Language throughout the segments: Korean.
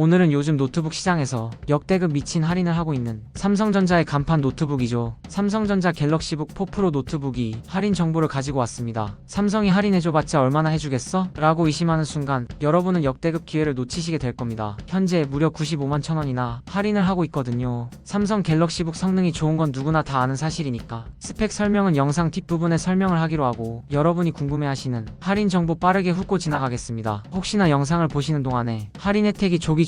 오늘은 요즘 노트북 시장에서 역대급 미친 할인을 하고 있는 삼성전자의 간판 노트북이죠. 삼성전자 갤럭시북 4 프로 노트북이 할인 정보를 가지고 왔습니다. 삼성이 할인해줘봤자 얼마나 해주겠어? 라고 의심하는 순간 여러분은 역대급 기회를 놓치시게 될 겁니다. 현재 무려 95만 천 원이나 할인을 하고 있거든요. 삼성 갤럭시북 성능이 좋은 건 누구나 다 아는 사실이니까 스펙 설명은 영상 뒷부분에 설명을 하기로 하고 여러분이 궁금해하시는 할인 정보 빠르게 훑고 지나가겠습니다. 혹시나 영상을 보시는 동안에 할인 혜택이 조기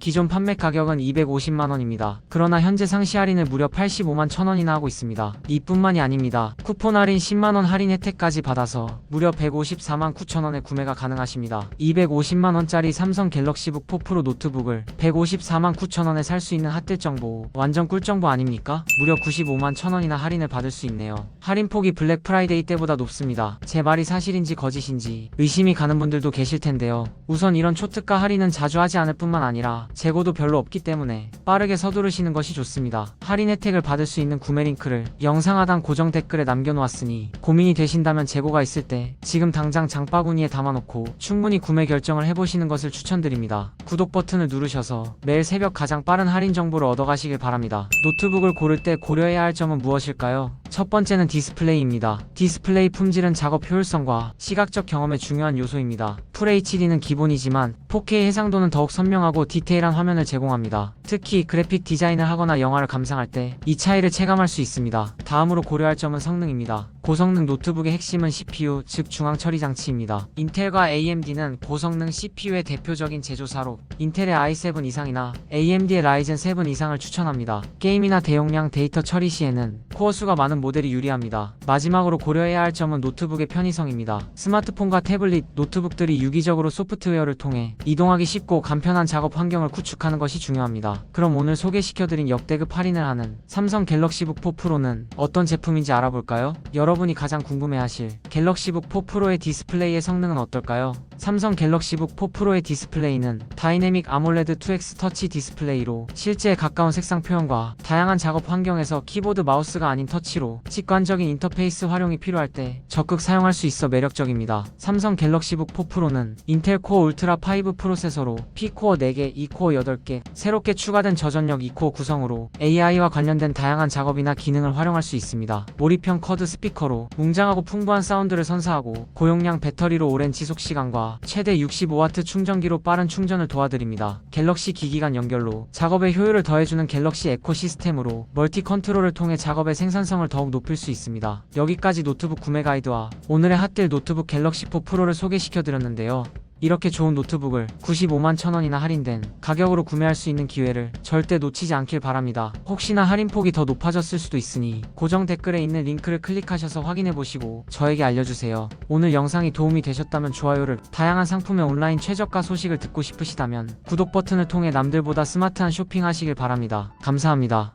기존 판매 가격은 250만원입니다. 그러나 현재 상시 할인을 무려 85만 1000원이나 하고 있습니다. 이뿐만이 아닙니다. 쿠폰 할인 10만원 할인 혜택까지 받아서 무려 154만 9천원에 구매가 가능하십니다. 250만원짜리 삼성 갤럭시북 4 프로 노트북을 154만 9천원에 살 수 있는 핫딜 정보 완전 꿀 정보 아닙니까? 무려 95만 1000원이나 할인을 받을 수 있네요. 할인 폭이 블랙 프라이데이 때보다 높습니다. 제 말이 사실인지 거짓인지 의심이 가는 분들도 계실 텐데요. 우선 이런 초특가 할인은 자주 하지 않을 뿐만 아니라 재고도 별로 없기 때문에 빠르게 서두르시는 것이 좋습니다. 할인 혜택을 받을 수 있는 구매 링크를 영상 하단 고정 댓글에 남겨놓았으니 고민이 되신다면 재고가 있을 때 지금 당장 장바구니에 담아놓고 충분히 구매 결정을 해보시는 것을 추천드립니다. 구독 버튼을 누르셔서 매일 새벽 가장 빠른 할인 정보를 얻어가시길 바랍니다. 노트북을 고를 때 고려해야 할 점은 무엇일까요? 첫 번째는 디스플레이입니다. 디스플레이 품질은 작업 효율성과 시각적 경험의 중요한 요소입니다. FHD는 기본이지만 4K 해상도는 더욱 선명하고 디테일한 화면을 제공합니다. 특히 그래픽 디자인을 하거나 영화를 감상할 때 이 차이를 체감할 수 있습니다. 다음으로 고려할 점은 성능입니다. 고성능 노트북의 핵심은 CPU, 즉 중앙 처리 장치입니다. 인텔과 AMD는 고성능 CPU의 대표적인 제조사로 인텔의 i7 이상이나 AMD의 라이젠 7 이상을 추천합니다. 게임이나 대용량 데이터 처리 시에는 코어 수가 많은 모델이 유리합니다. 마지막으로 고려해야 할 점은 노트북의 편의성입니다. 스마트폰과 태블릿, 노트북들이 유기적으로 소프트웨어를 통해 이동하기 쉽고 간편한 작업 환경을 구축하는 것이 중요합니다. 그럼 오늘 소개시켜드린 역대급 할인을 하는 삼성 갤럭시북 4 프로는 어떤 제품인지 알아볼까요? 여러분이 가장 궁금해하실 갤럭시북 4 프로의 디스플레이의 성능은 어떨까요? 삼성 갤럭시북 4 프로의 디스플레이는 다이내믹 아몰레드 2X 터치 디스플레이로 실제에 가까운 색상 표현과 다양한 작업 환경에서 키보드 마우스가 아닌 터치로 직관적인 인터페이스 활용이 필요할 때 적극 사용할 수 있어 매력적입니다. 삼성 갤럭시북 4 프로는 인텔 코어 울트라 5 프로세서로 P코어 4개, E코어 8개, 새롭게 추가된 저전력 2코어 구성으로 AI와 관련된 다양한 작업이나 기능을 활용할 수 있습니다. 몰입형 커드 스피커로 웅장하고 풍부한 사운드를 선사하고 고용량 배터리로 오랜 지속 시간과 최대 65W 충전기로 빠른 충전을 도와드립니다. 갤럭시 기기간 연결로 작업의 효율을 더해주는 갤럭시 에코 시스템으로 멀티 컨트롤을 통해 작업의 생산성을 더욱 높일 수 있습니다. 여기까지 노트북 구매 가이드와 오늘의 핫딜 노트북 갤럭시 4 프로를 소개시켜드렸는데요. 이렇게 좋은 노트북을 95만 천원이나 할인된 가격으로 구매할 수 있는 기회를 절대 놓치지 않길 바랍니다. 혹시나 할인폭이 더 높아졌을 수도 있으니 고정 댓글에 있는 링크를 클릭하셔서 확인해보시고 저에게 알려주세요. 오늘 영상이 도움이 되셨다면 좋아요를 다양한 상품의 온라인 최저가 소식을 듣고 싶으시다면 구독 버튼을 통해 남들보다 스마트한 쇼핑하시길 바랍니다. 감사합니다.